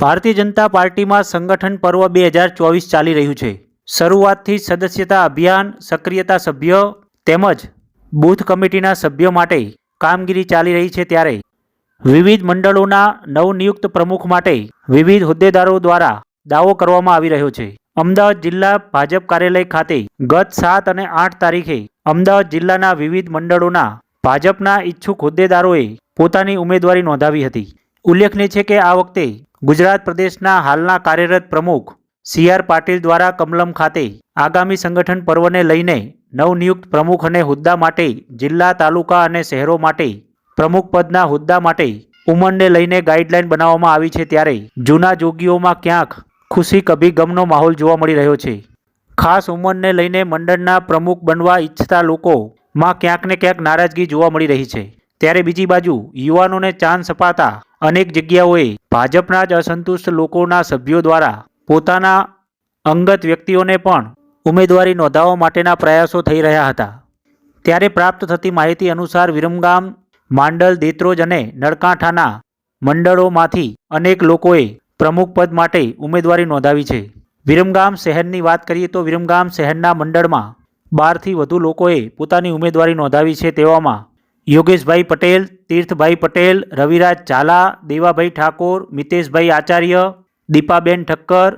ભારતીય જનતા પાર્ટીમાં સંગઠન પર્વ બે હજાર ચોવીસ ચાલી રહ્યું છે. શરૂઆતથી સદસ્યતા અભિયાન, સક્રિયતા સભ્ય તેમજ બૂથ કમિટીના સભ્યો માટે કામગીરી ચાલી રહી છે ત્યારે વિવિધ મંડળોના નવનિયુક્ત પ્રમુખ માટે વિવિધ હોદ્દેદારો દ્વારા દાવો કરવામાં આવી રહ્યો છે. અમદાવાદ જિલ્લા ભાજપ કાર્યાલય ખાતે ગત સાત અને આઠ તારીખે અમદાવાદ જિલ્લાના વિવિધ મંડળોના ભાજપના ઈચ્છુક હોદ્દેદારોએ પોતાની ઉમેદવારી નોંધાવી હતી. ઉલ્લેખનીય છે કે આ વખતે ગુજરાત પ્રદેશના હાલના કાર્યરત પ્રમુખ સી આર પાટીલ દ્વારા કમલમ ખાતે આગામી સંગઠન પર્વને લઈને નવનિયુક્ત પ્રમુખ અને હોદ્દા માટે જિલ્લા, તાલુકા અને શહેરો માટે પ્રમુખ પદના હોદ્દા માટે ઉમરને લઈને ગાઈડલાઈન બનાવવામાં આવી છે ત્યારે જૂના જોગીઓમાં ક્યાંક ખુશી કભી ગમનો માહોલ જોવા મળી રહ્યો છે. ખાસ ઉંમરને લઈને મંડળના પ્રમુખ બનવા ઈચ્છતા લોકોમાં ક્યાંક ને ક્યાંક નારાજગી જોવા મળી રહી છે. ત્યારે બીજી બાજુ યુવાનોને ચાંદ સપાતા અનેક જગ્યાઓએ ભાજપના જ અસંતુષ્ટ લોકોના સભ્યો દ્વારા પોતાના અંગત વ્યક્તિઓને પણ ઉમેદવારી નોંધાવવા માટેના પ્રયાસો થઈ રહ્યા હતા. ત્યારે પ્રાપ્ત થતી માહિતી અનુસાર વિરમગામ, માંડલ, દેત્રોજ અને નળકાંઠાના મંડળોમાંથી અનેક લોકોએ પ્રમુખ પદ માટે ઉમેદવારી નોંધાવી છે. વિરમગામ શહેરની વાત કરીએ તો વિરમગામ શહેરના મંડળમાં બારથી વધુ લોકોએ પોતાની ઉમેદવારી નોંધાવી છે તેવામાં યોગેશભાઈ પટેલ, તીર્થભાઈ પટેલ, રવિરાજ ઝાલા, દેવાભાઈ ઠાકોર, મિતેશભાઈ આચાર્ય, દીપાબેન ઠક્કર,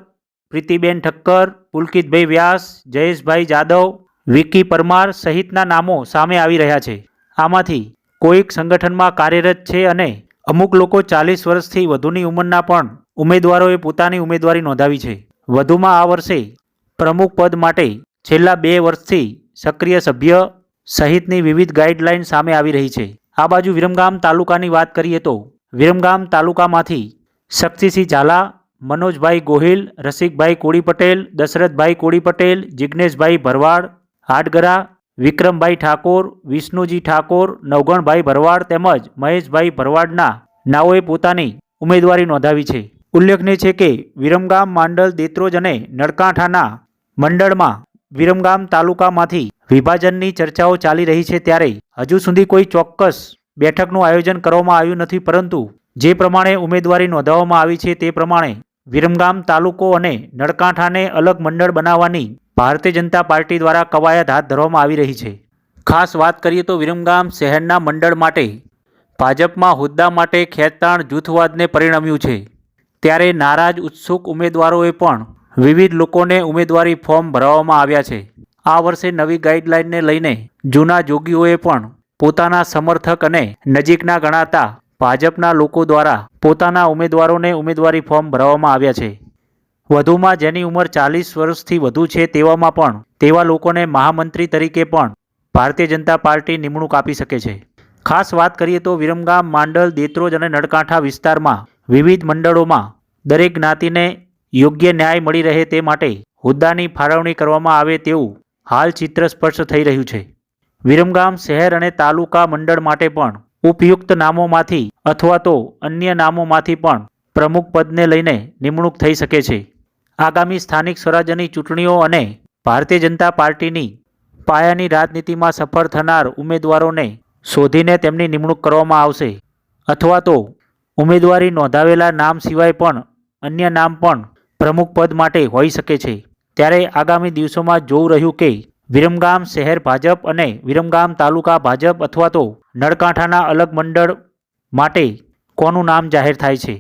પ્રીતિબેન ઠક્કર, પુલકિતભાઈ વ્યાસ, જયેશભાઈ જાદવ વિકી પરમાર સહિતના નામો સામે આવી રહ્યા છે. આમાંથી કોઈક સંગઠનમાં કાર્યરત છે અને અમુક લોકો ચાલીસ વર્ષથી વધુની ઉંમરના પણ ઉમેદવારોએ પોતાની ઉમેદવારી નોંધાવી છે. વધુમાં આ વર્ષે પ્રમુખ પદ માટે છેલ્લા બે વર્ષથી સક્રિય સભ્ય સહિતની વિવિધ ગાઈડલાઇન સામે આવી રહી છે. આ બાજુ વિરમગામ તાલુકાની વાત કરીએ તો વિરમગામ તાલુકામાંથી શક્તિસિંહ ઝાલા, મનોજભાઈ ગોહિલ, રસિકભાઈ કોળી પટેલ દશરથભાઈ કોળી પટેલ જિજ્ઞેશભાઈ ભરવાડ, હાડગરા, વિક્રમભાઈ ઠાકોર, વિષ્ણુજી ઠાકોર, નવગણભાઈ ભરવાડ તેમજ મહેશભાઈ ભરવાડના નાઓએ પોતાની ઉમેદવારી નોંધાવી છે. ઉલ્લેખનીય છે કે વિરમગામ માંડલ દેત્રોજ અને નળકાંઠાના મંડળમાં વિરમગામ તાલુકામાંથી વિભાજનની ચર્ચાઓ ચાલી રહી છે ત્યારે હજુ સુધી કોઈ ચોક્કસ બેઠકનું આયોજન કરવામાં આવ્યું નથી, પરંતુ જે પ્રમાણે ઉમેદવારી નોંધાવવામાં આવી છે તે પ્રમાણે વિરમગામ તાલુકો અને નળકાંઠાને અલગ મંડળ બનાવવાની ભારતીય જનતા પાર્ટી દ્વારા કવાયત હાથ ધરવામાં આવી રહી છે. ખાસ વાત કરીએ તો વિરમગામ શહેરના મંડળ માટે ભાજપમાં હોદ્દા માટે ખેંચતાણ જૂથવાદને પરિણમ્યું છે. ત્યારે નારાજ, ઉત્સુક ઉમેદવારોએ પણ વિવિધ લોકોને ઉમેદવારી ફોર્મ ભરાવવામાં આવ્યા છે. આ વર્ષે નવી ગાઈડલાઈનને લઈને જૂના જોગીઓએ પણ પોતાના સમર્થક અને નજીકના ગણાતા ભાજપના લોકો દ્વારા પોતાના ઉમેદવારોને ઉમેદવારી ફોર્મ ભરાવવામાં આવ્યા છે. વધુમાં જેની ઉંમર ચાલીસ વર્ષથી વધુ છે તેવામાં પણ તેવા લોકોને મહામંત્રી તરીકે પણ ભારતીય જનતા પાર્ટી નિમણૂક આપી શકે છે. ખાસ વાત કરીએ તો વિરમગામ, માંડલ, દેત્રોજ અને નળકાંઠા વિસ્તારમાં વિવિધ મંડળોમાં દરેક જ્ઞાતિને યોગ્ય ન્યાય મળી રહે તે માટે હોદ્દાની ફાળવણી કરવામાં આવે તેવું હાલ ચિત્ર સ્પષ્ટ થઈ રહ્યું છે. વિરમગામ શહેર અને તાલુકા મંડળ માટે પણ ઉપયુક્ત નામોમાંથી અથવા તો અન્ય નામોમાંથી પણ પ્રમુખ પદને લઈને નિમણૂક થઈ શકે છે. આગામી સ્થાનિક સ્વરાજ્યની ચૂંટણીઓ અને ભારતીય જનતા પાર્ટીની પાયાની રાજનીતિમાં સફળ થનાર ઉમેદવારોને શોધીને તેમની નિમણૂક કરવામાં આવશે. અથવા તો ઉમેદવારી નોંધાવેલા નામ સિવાય પણ અન્ય નામ પણ પ્રમુખ પદ માટે હોઈ શકે છે. ત્યારે આગામી દિવસોમાં જોવું રહ્યું કે વિરમગામ શહેર ભાજપ અને વિરમગામ તાલુકા ભાજપ અથવા તો નળકાંઠાના અલગ મંડળ માટે કોનું નામ જાહેર થાય છે.